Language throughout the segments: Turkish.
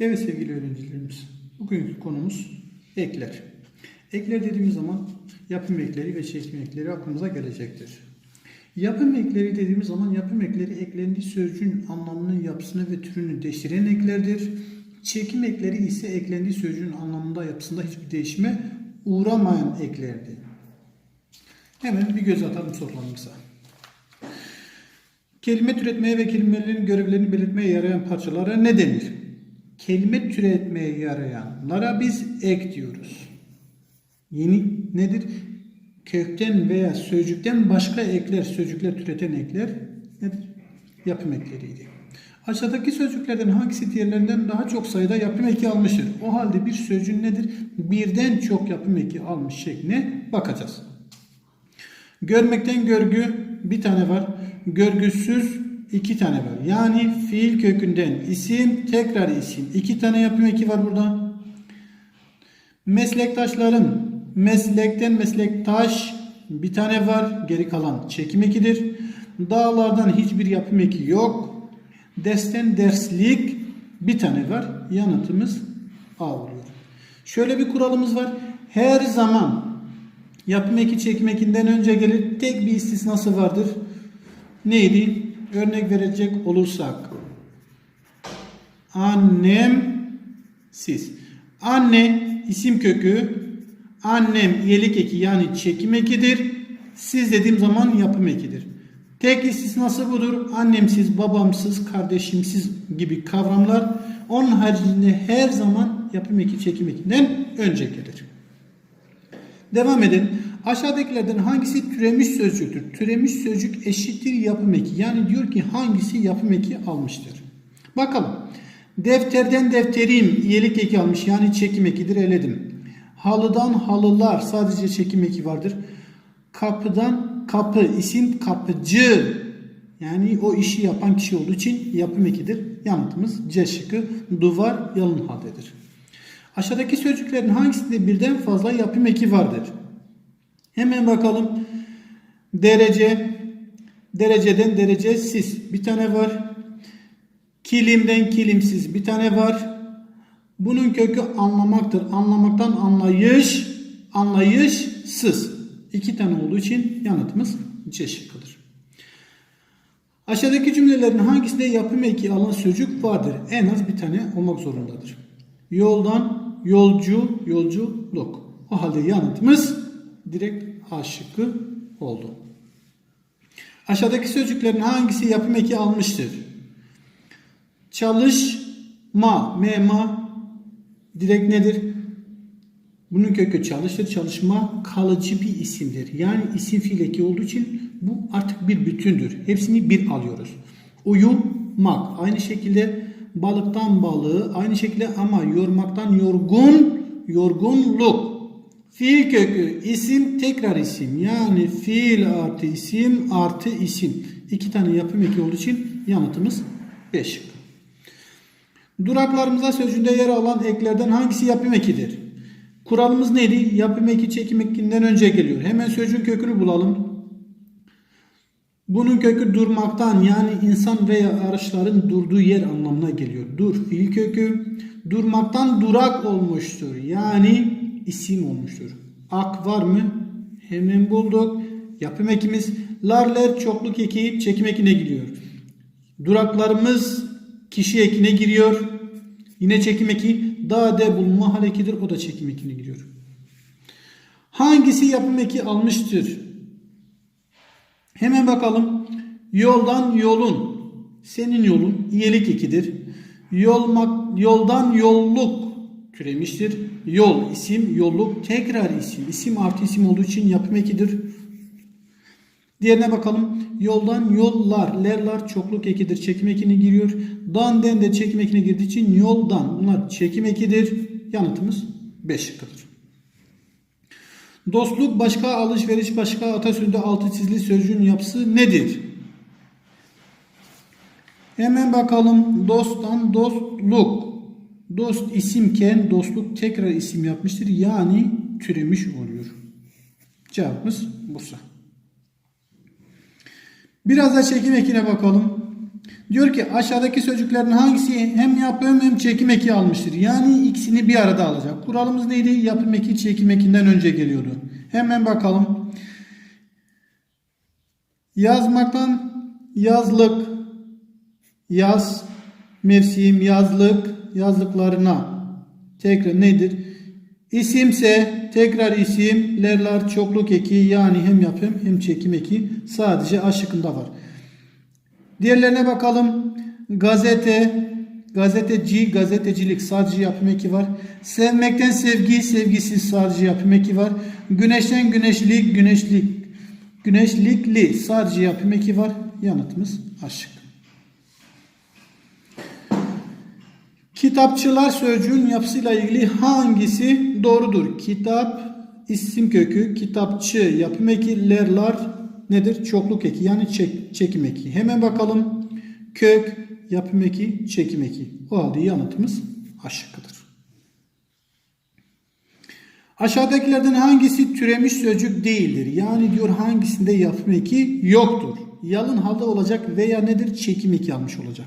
Evet sevgili öğrencilerimiz, bugünkü konumuz ekler. Ekler dediğimiz zaman yapım ekleri ve çekim ekleri aklımıza gelecektir. Yapım ekleri dediğimiz zaman yapım ekleri eklendiği sözcüğün anlamını, yapısını ve türünü değiştiren eklerdir. Çekim ekleri ise eklendiği sözcüğün anlamında, yapısında hiçbir değişime uğramayan eklerdir. Hemen bir göz atalım sorularımıza. Kelime türetmeye ve kelimelerin görevlerini belirtmeye yarayan parçalara ne denir? Kelime türetmeye yarayanlara biz ek diyoruz. Yeni nedir? Kökten veya sözcükten başka ekler, sözcükler türeten ekler nedir? Yapım ekleriydi. Aşağıdaki sözcüklerden hangisi diğerlerinden daha çok sayıda yapım eki almıştır? O halde bir sözcüğün nedir? Birden çok yapım eki almış şekline bakacağız. Görmekten görgü bir tane var. Görgüsüz iki tane var. Yani fiil kökünden isim tekrar isim. İki tane yapım eki var burada. Meslektaşlarım meslekten meslektaş bir tane var. Geri kalan çekim ekidir. Dağlardan hiçbir yapım eki yok. Desten derslik bir tane var. Yanıtımız A oluyor. Şöyle bir kuralımız var. Her zaman Yapım eki çekim ekinden önce gelir. Tek bir istisnası vardır. Neydi? Örnek verecek olursak. Annem siz. Anne isim kökü. Annem yelik eki yani çekim ekidir. Siz dediğim zaman yapım ekidir. Tek istisnası budur. Annemsiz, babamsız, kardeşimsiz gibi kavramlar onun haricinde her zaman yapım eki çekim ekinden önce gelir. Devam edelim. Aşağıdakilerden hangisi türemiş sözcüktür? Türemiş sözcük eşittir yapım eki. Yani diyor ki hangisi yapım eki almıştır? Bakalım. Defterden defterim iyilik eki almış. Yani çekim ekidir eledim. Halıdan halılar sadece çekim eki vardır. Kapıdan kapı isim kapıcı. Yani o işi yapan kişi olduğu için yapım ekidir. Yanıtımız C şıkkı. Duvar yalın haldedir. Aşağıdaki sözcüklerin hangisinde birden fazla yapım eki vardır? Hemen bakalım. Derece, dereceden derecesiz bir tane var. Kilimden kilimsiz bir tane var. Bunun kökü anlamaktır. Anlamaktan anlayış, anlayışsız. İki tane olduğu için yanıtımız C şıkkıdır. Aşağıdaki cümlelerin hangisinde yapım eki alan sözcük vardır? En az bir tane olmak zorundadır. Yoldan yolcu, yolculuk. O halde yanıtımız direkt A şıkkı oldu. Aşağıdaki sözcüklerin hangisi yapım eki almıştır? Çalışma, mema direkt nedir? Bunun kökü çalıştır. Çalışma kalıcı bir isimdir. Yani isim fiil eki olduğu için bu artık bir bütündür. Hepsini bir alıyoruz. Uyumak. Aynı şekilde balıktan balığı. Aynı şekilde ama yormaktan yorgun, yorgunluk. Fiil kökü isim tekrar isim. Yani fiil artı isim artı isim. İki tane yapım eki olduğu için yanıtımız 5. Duraklarımıza sözcüğünde yer alan eklerden hangisi yapım ekidir? Kuralımız neydi? Yapım eki çekim ekinden önce geliyor. Hemen sözcüğün kökünü bulalım. Bunun kökü durmaktan yani insan veya araçların durduğu yer anlamına geliyor. Dur fiil kökü durmaktan durak olmuştur. Yani isim olmuştur. Ak var mı? Hemen bulduk. Yapım ekimiz larler çokluk eki çekim ekine gidiyor. Duraklarımız kişi ekine giriyor. Yine çekim eki dade bulma hal ekidir. O da çekim ekine giriyor. Hangisi yapım eki almıştır? Hemen bakalım. Yoldan yolun. Senin yolun iyilik ekidir. Yolmak, yoldan yolluk türemiştir. Yol isim, yolluk tekrar isim. İsim artı isim olduğu için yapım ekidir. Diğerine bakalım. Yoldan yollar, lerlar çokluk ekidir. Çekim ekine giriyor. Dan den de çekim ekine girdiği için yoldan. Bunlar çekim ekidir. Yanıtımız 5 şıkkıdır. Dostluk başka, alışveriş başka, atasözünde altı çizili sözcüğün yapısı nedir? Hemen bakalım. Dosttan dostluk. Dost isimken dostluk tekrar isim yapmıştır. Yani türemiş oluyor. Cevabımız Bursa. Biraz da çekim ekine bakalım. Diyor ki aşağıdaki sözcüklerin hangisi hem yapım hem çekim eki almıştır? Yani ikisini bir arada alacak. Kuralımız neydi? Yapım eki çekim ekinden önce geliyordu. Hemen bakalım. Yazmaktan yazlık, yaz, mevsim, yazlık, yazlıklarına tekrar nedir? İsimse tekrar isim, lerler çokluk eki yani hem yapım hem çekim eki sadece A şıkkında var. Diğerlerine bakalım. Gazete, gazeteci, gazetecilik sadece yapım eki var. Sevmekten sevgi, sevgisiz sadece yapım eki var. Güneşten güneşlik, güneşlik, güneşlikli sadece yapım eki var. Yanıtımız aşık. Kitapçılar sözcüğün yapısıyla ilgili hangisi doğrudur? Kitap isim kökü, kitapçı yapım eki, lerler nedir? Çokluk eki yani çek, çekim eki. Hemen bakalım. Kök yapım eki, çekim eki. O halde yanıtımız A. Aşağıdakilerden hangisi türemiş sözcük değildir? Yani diyor hangisinde yapım eki yoktur? Yalın halde olacak veya nedir? Çekim eki almış olacak.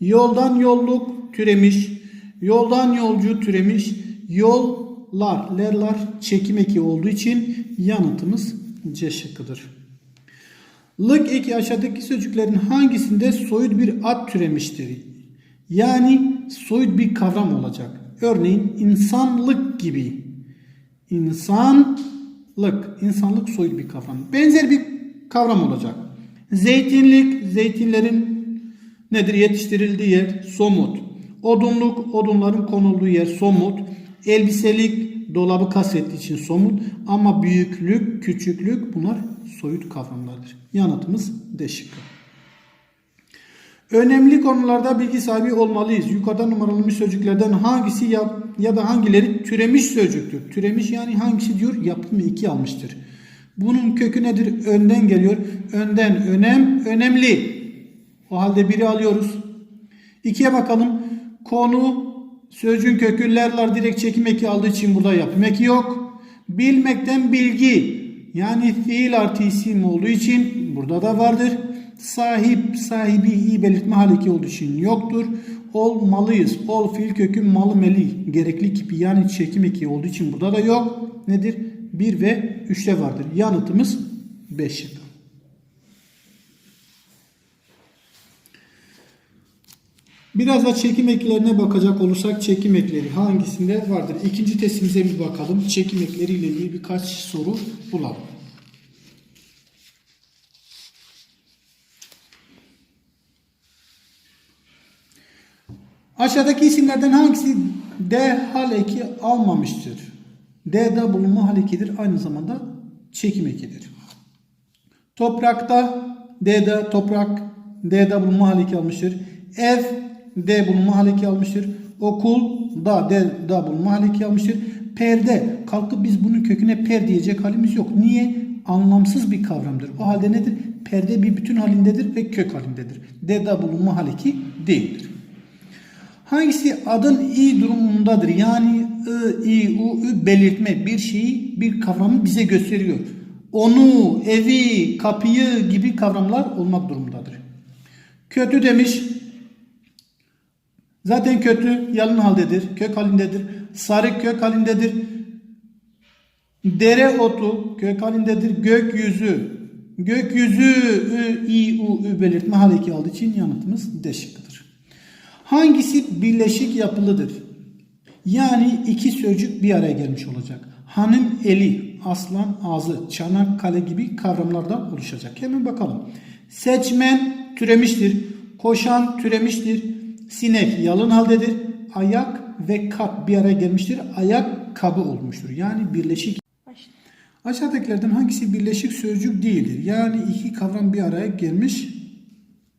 Yoldan yolluk türemiş. Yoldan yolcu türemiş. Yollar, lerler çekim eki olduğu için yanıtımız C şıkkıdır. Lık eki aşağıdaki sözcüklerin hangisinde soyut bir ad türemiştir? Yani soyut bir kavram olacak. Örneğin insanlık gibi. İnsanlık, insanlık soyut bir kavram. Benzer bir kavram olacak. Zeytinlik, zeytinlerin nedir yetiştirildiği yer somut. Odunluk, odunların konulduğu yer somut. Elbiselik, dolabı kastettiği için somut. Ama büyüklük, küçüklük bunlar soyut kavramlardır. Yanıtımız D şıkkı. Önemli konularda bilgi sahibi olmalıyız. Yukarıda numaralanmış sözcüklerden hangisi ya, ya da hangileri türemiş sözcüktür? Türemiş yani hangisi diyor? Yapımı iki almıştır. Bunun kökü nedir? Önden geliyor. Önden önem, önemli. O halde biri alıyoruz. İkiye bakalım. Konu sözcüğün kökü lerler direkt çekim eki aldığı için burada yapım eki yok. Bilmekten bilgi yani fiil artı isim olduğu için burada da vardır. Sahip, sahibi iyi belirtme haliki olduğu için yoktur. Olmalıyız. Ol fiil kökü malı meli gerekli kipi yani çekim eki olduğu için burada da yok. Nedir? 1 ve 3'te vardır. Yanıtımız 5 şık. Biraz da çekim eklerine bakacak olursak çekim ekleri hangisinde vardır? İkinci testimize bir bakalım. Çekim ekleriyle ilgili birkaç soru bulalım. Aşağıdaki isimlerden hangisi D hal eki almamıştır? D'de bulunma hal ekidir. Aynı zamanda çekim ekidir. Toprakta D'de toprak D'de bulunma hal eki almıştır. Ev D bulunma hal eki almıştır. Okul da D'de bulunma hal eki almıştır. Perde kalkıp biz bunun köküne per diyecek halimiz yok. Niye? Anlamsız bir kavramdır. O halde nedir? Perde bir bütün halindedir ve kök halindedir. D'de bulunma hal eki değildir. Hangisi adın i durumundadır? Yani ı, i, u, ü belirtme bir şeyi, bir kavramı bize gösteriyor. Onu, evi, kapıyı gibi kavramlar olmak durumundadır. Kötü demiş. Zaten kötü yalın haldedir, kök halindedir. Sarı kök halindedir. Dere otu kök halindedir. Gökyüzü, gökyüzü, ü, i, u, ü belirtme haleki aldığı için yanıtımız D şıkkıdır. Hangisi birleşik yapılıdır? Yani iki sözcük bir araya gelmiş olacak. Hanım eli, aslan ağzı, Çanakkale gibi kavramlardan oluşacak. Hemen bakalım. Seçmen türemiştir. Koşan türemiştir. Sinek yalın haldedir. Ayak ve kap bir araya gelmiştir. Ayak kabı olmuştur. Yani birleşik. Aşağıdakilerden hangisi birleşik sözcük değildir? Yani iki kavram bir araya gelmiş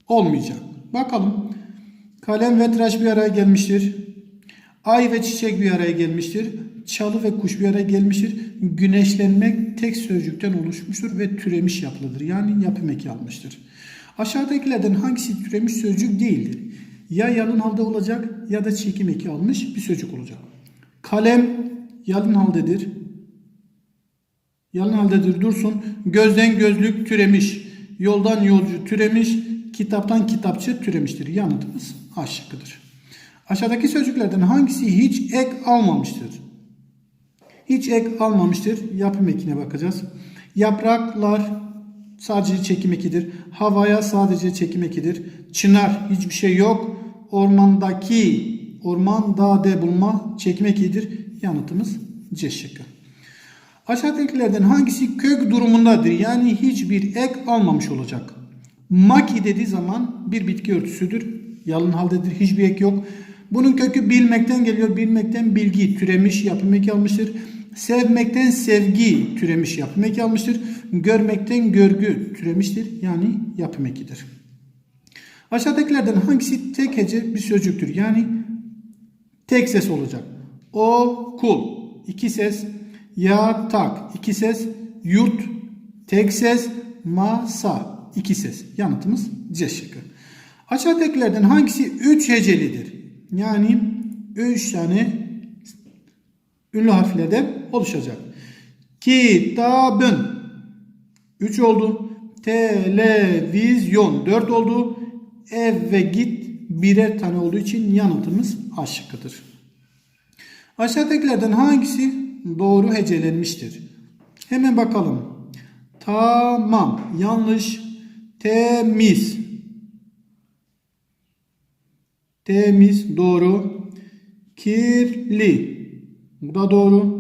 olmayacak. Bakalım. Kalem ve tıraş bir araya gelmiştir. Ay ve çiçek bir araya gelmiştir. Çalı ve kuş bir araya gelmiştir. Güneşlenmek tek sözcükten oluşmuştur ve türemiş yapılıdır. Yani yapım eki almıştır. Aşağıdakilerden hangisi türemiş sözcük değildir? Ya yalın halde olacak ya da çekim eki almış bir sözcük olacak. Kalem yalın haldedir. Yalın haldedir dursun. Gözden gözlük türemiş. Yoldan yolcu türemiş. kitaptan kitapçı türemiştir. Yanıtımız A şıkkıdır. Aşağıdaki sözcüklerden hangisi hiç ek almamıştır? Hiç ek almamıştır. Yapım ekine bakacağız. Yapraklar sadece çekim ekidir. Havaya sadece çekim ekidir. Çınar hiçbir şey yok. Ormandaki orman dağda bulma çekim ekidir. Yanıtımız C şıkkı. Aşağıdakilerden hangisi kök durumundadır? Yani hiçbir ek almamış olacak. Maki dediği zaman bir bitki örtüsüdür. Yalın haldedir. Hiçbir ek yok. Bunun kökü bilmekten geliyor. Bilmekten bilgi türemiş yapım eki almıştır. Sevmekten sevgi türemiş yapım eki almıştır. Görmekten görgü türemiştir. Yani yapım ekidir. Aşağıdakilerden hangisi tek hece bir sözcüktür? Yani tek ses olacak. Okul iki ses, yatak iki ses, yurt tek ses, masa iki ses. Yanıtımız C şıkkı. Aşağıdakilerden hangisi üç hecelidir? Yani üç tane ünlü harflerden oluşacak. Kitabın 3 oldu. Televizyon 4 oldu. Ev ve git birer tane olduğu için yanıtımız A şıkkıdır. Aşağıdakilerden hangisi doğru hecelenmiştir? Hemen bakalım. Tamam. Yanlış. Temiz. Temiz. Doğru. Kirli. Bu da doğru.